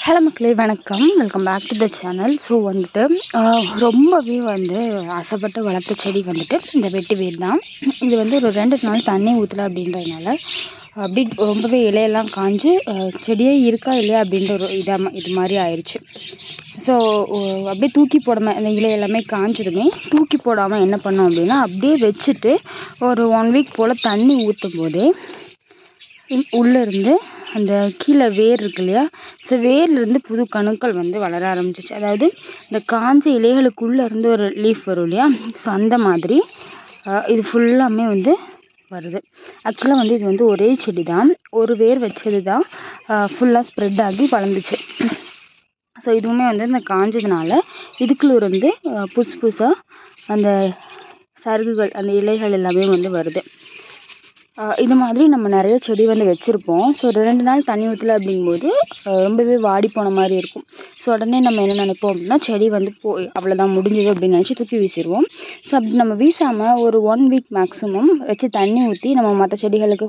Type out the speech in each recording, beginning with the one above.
Hello மக்களே வணக்கம். Welcome back to the channel so வந்துட்டு ரொம்பவே வந்து ஆசைப்பட்டு வளர்த்த செடி வந்துட்டு இந்த வெட்டி வேர் தான். இது வந்து ஒரு ரெண்டு நாள் தண்ணி ஊற்றலை அப்படின்றதுனால அப்படி ரொம்பவே இலையெல்லாம் காஞ்சு செடியே இருக்கா இல்லையா அப்படின்ற ஒரு இதாக இது மாதிரி ஆயிடுச்சு ஸோ அப்படியே தூக்கி போடாமல் இந்த இலை எல்லாமே காஞ்சதுமே தூக்கி போடாமல் என்ன பண்ணோம் அப்படின்னா அப்படியே வச்சுட்டு ஒரு ஒன் வீக் போல் தண்ணி ஊற்றும் போது உள்ளே இருந்து அந்த கீழே வேர் இருக்கு இல்லையா? ஸோ வேர்லேருந்து புது கணுக்கள் வந்து வளர ஆரம்பிச்சிச்சு. அதாவது இந்த காஞ்ச இலைகளுக்குள்ளே இருந்து ஒரு லீஃப் வரும் இல்லையா? ஸோ அந்த மாதிரி இது ஃபுல்லாமே வந்து வருது. ஆக்சுவலாக வந்து இது வந்து ஒரே செடி தான் ஒரு வேர் வச்சது தான் ஃபுல்லாக ஸ்ப்ரெட் ஆகி வளர்ந்துச்சு. ஸோ இதுவுமே வந்து இந்த காஞ்சதுனால இதுக்குள்ள இருந்து புதுசு புதுசாக அந்த சருகுகள் அந்த இலைகள் எல்லாமே வந்து வருது. இது மாதிரி நம்ம நிறைய செடி வந்து வச்சுருப்போம். ஸோ ரெண்டு நாள் தண்ணி ஊற்றல அப்படிங்கும்போது ரொம்பவே வாடி போன மாதிரி இருக்கும். ஸோ உடனே நம்ம என்ன நினைப்போம் அப்படின்னா செடி வந்து போ அவ்வளோதான் முடிஞ்சது அப்படின்னு நினச்சி தூக்கி வீசிடுவோம் ஸோ அப்படி நம்ம வீசாமல் ஒரு ஒன் வீக் மேக்ஸிமம் வச்சு தண்ணி ஊற்றி நம்ம மற்ற செடிகளுக்கு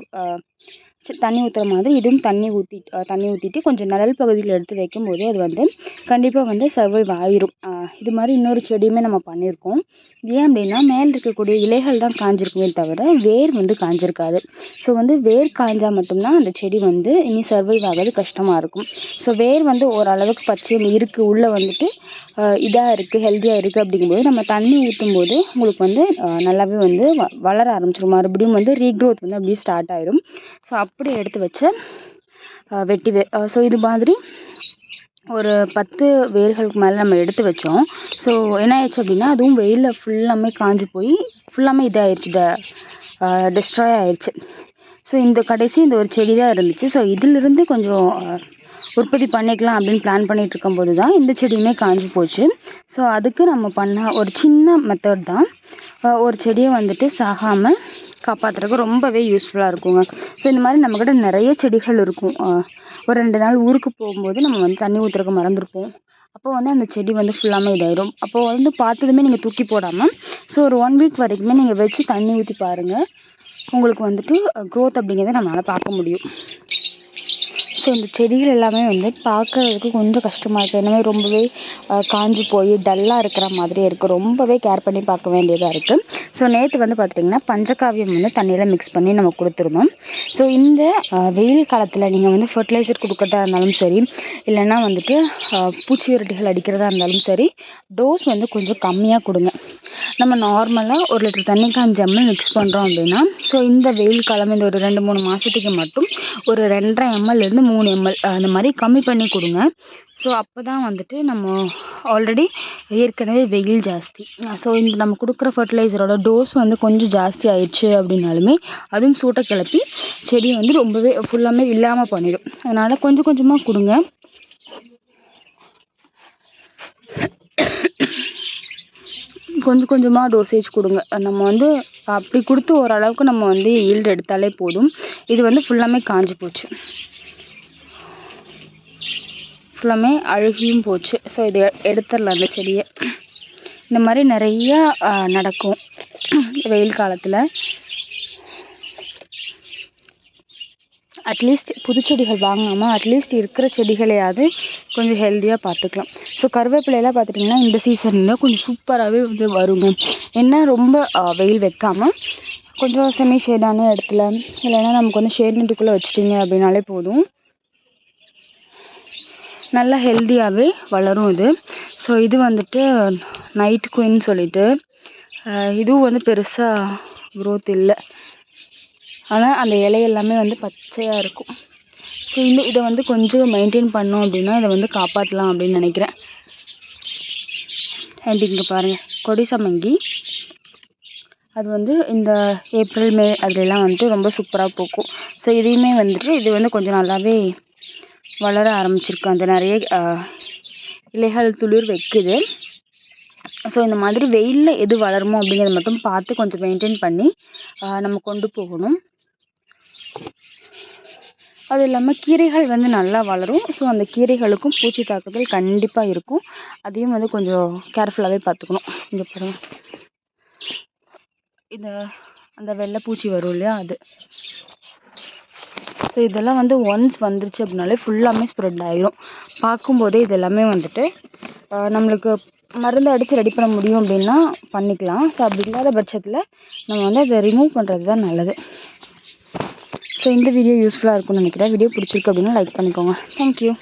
தண்ணி ஊற்றுற மாதிரி இதுவும் தண்ணி ஊற்றி தண்ணி ஊற்றிட்டு கொஞ்சம் நிழல் பகுதியில் எடுத்து வைக்கும் போது அது வந்து கண்டிப்பாக வந்து சர்வைவ் ஆயிரும். இது மாதிரி இன்னொரு செடியுமே நம்ம பண்ணியிருக்கோம் ஏன் அப்படின்னா மேலே இருக்கக்கூடிய இலைகள் தான் காஞ்சிருக்குமே தவிர வேர் வந்து காஞ்சிருக்காது. ஸோ வந்து வேர் காஞ்சால் மட்டும்தான் அந்த செடி வந்து இனி சர்வைவ் ஆகிறது கஷ்டமாக இருக்கும். ஸோ வேர் வந்து ஓரளவுக்கு பச்சையில் இருக்குது உள்ளே வந்துட்டு இதாக இருக்குது ஹெல்த்தியாக இருக்குது அப்படிங்கும்போது நம்ம தண்ணி ஊற்றும் போது உங்களுக்கு வந்து நல்லாவே வந்து வ வளர ஆரம்பிச்சிடும் மறுபடியும் வந்து ரீக்ரோத் வந்து அப்படியே ஸ்டார்ட் ஆயிடும் ஸோ அப்படியே எடுத்து வச்ச வெட்டி வே ஸோ இது மாதிரி ஒரு பத்து வேர்களுக்கு மேலே நம்ம எடுத்து வச்சோம். ஸோ என்ன ஆயிடுச்சு அப்படின்னா அதுவும் வெயிலில் ஃபுல்லாமே காஞ்சு போய் ஃபுல்லாமே இதாகிடுச்சு ட டிஸ்ட்ராய் ஆயிடுச்சு ஸோ இந்த கடைசி இந்த ஒரு செடி தான் இருந்துச்சு. ஸோ இதிலிருந்து கொஞ்சம் உற்பத்தி பண்ணிக்கலாம் அப்படின்னு பிளான் பண்ணிட்டு இருக்கும்போது தான் இந்த செடியுமே காஞ்சு போச்சு. ஸோ அதுக்கு நம்ம பண்ண ஒரு சின்ன மெத்தட் தான். ஒரு செடியை வந்துட்டு சாகாமல் காப்பாற்றுறதுக்கு ரொம்பவே யூஸ்ஃபுல்லாக இருக்குங்க. ஸோ இந்த மாதிரி நம்மக்கிட்ட நிறைய செடிகள் இருக்கும். ஒரு ரெண்டு நாள் ஊருக்கு போகும்போது நம்ம வந்து தண்ணி ஊற்றுறதுக்கு மறந்துருப்போம். அப்போ வந்து அந்த செடி வந்து ஃபுல்லாமே இதாயிரும். அப்போ வந்து பார்த்ததுமே நீங்கள் தூக்கி போடாமல் ஸோ ஒரு ஒன் வீக் வரைக்குமே நீங்கள் வச்சு தண்ணி ஊற்றி பாருங்கள் உங்களுக்கு வந்துட்டு க்ரோத் அப்படிங்கிறத நம்மளால் பார்க்க முடியும். ஸோ இந்த செடிகள் எல்லாமே வந்து பார்க்கறதுக்கு கொஞ்சம் கஷ்டமாக இருக்குது எல்லாமே ரொம்பவே காஞ்சு போய் டல்லாக இருக்கிற மாதிரியே இருக்குது ரொம்பவே கேர் பண்ணி பார்க்க வேண்டியதாக இருக்குது ஸோ நேற்று வந்து பார்த்துட்டிங்கன்னா பஞ்சகாவியம் வந்து தண்ணியில் மிக்ஸ் பண்ணி நம்ம கொடுத்துருந்தோம். ஸோ இந்த வெயில் காலத்தில் நீங்கள் வந்து ஃபர்டிலைசர் கொடுக்கறதா இருந்தாலும் சரி இல்லைன்னா வந்துட்டு பூச்சி விரட்டிகள் அடிக்கிறதா இருந்தாலும் சரி டோஸ் வந்து கொஞ்சம் கம்மியாக கொடுங்க. நம்ம நார்மலாக ஒரு லிட்டர் தண்ணி எம்எல் மிக்ஸ் பண்ணுறோம் அப்படின்னா ஸோ இந்த வெயில் காலம் இந்த ஒரு ரெண்டு மூணு மாதத்துக்கு மட்டும் ஒரு ரெண்டரை எம்எல்லேருந்து மூணு எம்எல் அந்த மாதிரி கம்மி பண்ணி கொடுங்க. ஸோ அப்போ தான் வந்துட்டு நம்ம ஆல்ரெடி ஏற்கனவே வெயில் ஜாஸ்தி. ஸோ இந்த நம்ம கொடுக்குற ஃபர்டிலைசரோட டோஸ் வந்து கொஞ்சம் ஜாஸ்தி ஆயிடுச்சு அப்படின்னாலுமே அதுவும் சூட்டை கிளப்பி செடியை வந்து ரொம்பவே ஃபுல்லாமே இல்லாமல் பண்ணிடும். அதனால் கொஞ்சம் கொஞ்சமாக கொடுங்க. கொஞ்சம் கொஞ்சமாக டோசேஜ் கொடுங்க. நம்ம வந்து அப்படி கொடுத்து ஓரளவுக்கு நம்ம வந்து ஈல்டு எடுத்தாலே போதும். இது வந்து ஃபுல்லாமே காஞ்சி போச்சு. ஃபுல்லாமே அழுகியும் போச்சு. ஸோ இது எடுத்துடலாம் அந்த செடியை. இந்த மாதிரி நிறையா நடக்கும். வெயில் காலத்தில். அட்லீஸ்ட் புதுச்செடிகள் வாங்காமல் அட்லீஸ்ட் இருக்கிற செடிகளையாவது கொஞ்சம் ஹெல்த்தியாக பார்த்துக்கலாம். ஸோ கருவேப்பிலையெல்லாம் பார்த்துட்டிங்கன்னா இந்த சீசனில் கொஞ்சம் சூப்பராகவே வந்து வருங்க. என்ன ரொம்ப வெயில் வைக்காமல் கொஞ்சம் செமி ஷேடான இடத்துல இல்லைன்னா நமக்கு வந்து ஷேட்மெண்ட்டுக்குள்ளே வச்சிட்டிங்க அப்படின்னாலே போதும். நல்லா ஹெல்த்தியாகவே வளரும் இது. ஸோ இது வந்துட்டு நைட் குயின் சொல்லிட்டு இதுவும் வந்து பெருசாக க்ரோத் இல்லை. ஆனால் அந்த இலை எல்லாமே வந்து பச்சையாக இருக்கும். ஸோ இந்த இதை வந்து கொஞ்சம் மெயின்டைன் பண்ணோம் அப்படின்னா இதை வந்து காப்பாற்றலாம் அப்படின்னு நினைக்கிறேன். அண்ட் இங்கே பாருங்கள் கொடி சமங்கி அது வந்து இந்த ஏப்ரல் மே அதுலலாம் வந்துட்டு ரொம்ப சூப்பராக பூக்கும். ஸோ இதையுமே வந்துட்டு இது வந்து கொஞ்சம் நல்லாவே வளர ஆரம்பிச்சிருக்கு. அந்த நிறைய இலைகள் துளிர் வைக்குது. ஸோ இந்த மாதிரி வெயிலில் எது வளருமோ அப்படிங்கிறத மட்டும் பார்த்து கொஞ்சம் மெயின்டைன் பண்ணி நம்ம கொண்டு போகணும். அது இல்லாமல் கீரைகள் வந்து நல்லா வளரும். ஸோ அந்த கீரைகளுக்கும் பூச்சி தாக்குதல் கண்டிப்பாக இருக்கும். அதையும் வந்து கொஞ்சம் கேர்ஃபுல்லாகவே பார்த்துக்கணும். இங்கே பாருங்க. இந்த அந்த வெள்ளை பூச்சி வரும் இல்லையா அது. ஸோ இதெல்லாம் வந்து ஒன்ஸ் வந்துருச்சு அப்படின்னாலே ஃபுல்லாமே ஸ்ப்ரெட் ஆயிரும். பார்க்கும்போதே இது எல்லாமே வந்துட்டு நம்மளுக்கு மருந்து அடித்து ரெடி பண்ண முடியும் அப்படின்னா பண்ணிக்கலாம். ஸோ அப்படி இல்லாத பட்சத்தில் நம்ம வந்து அதை ரிமூவ் பண்ணுறது தான் நல்லது. ஸோ இந்த வீடியோ யூஸ்ஃபுல்லாக இருக்கும்னு நினைக்கிறேன். வீடியோ பிடிச்சிருக்கு அப்படின்னா லைக் பண்ணிக்கோங்க. தேங்க்யூ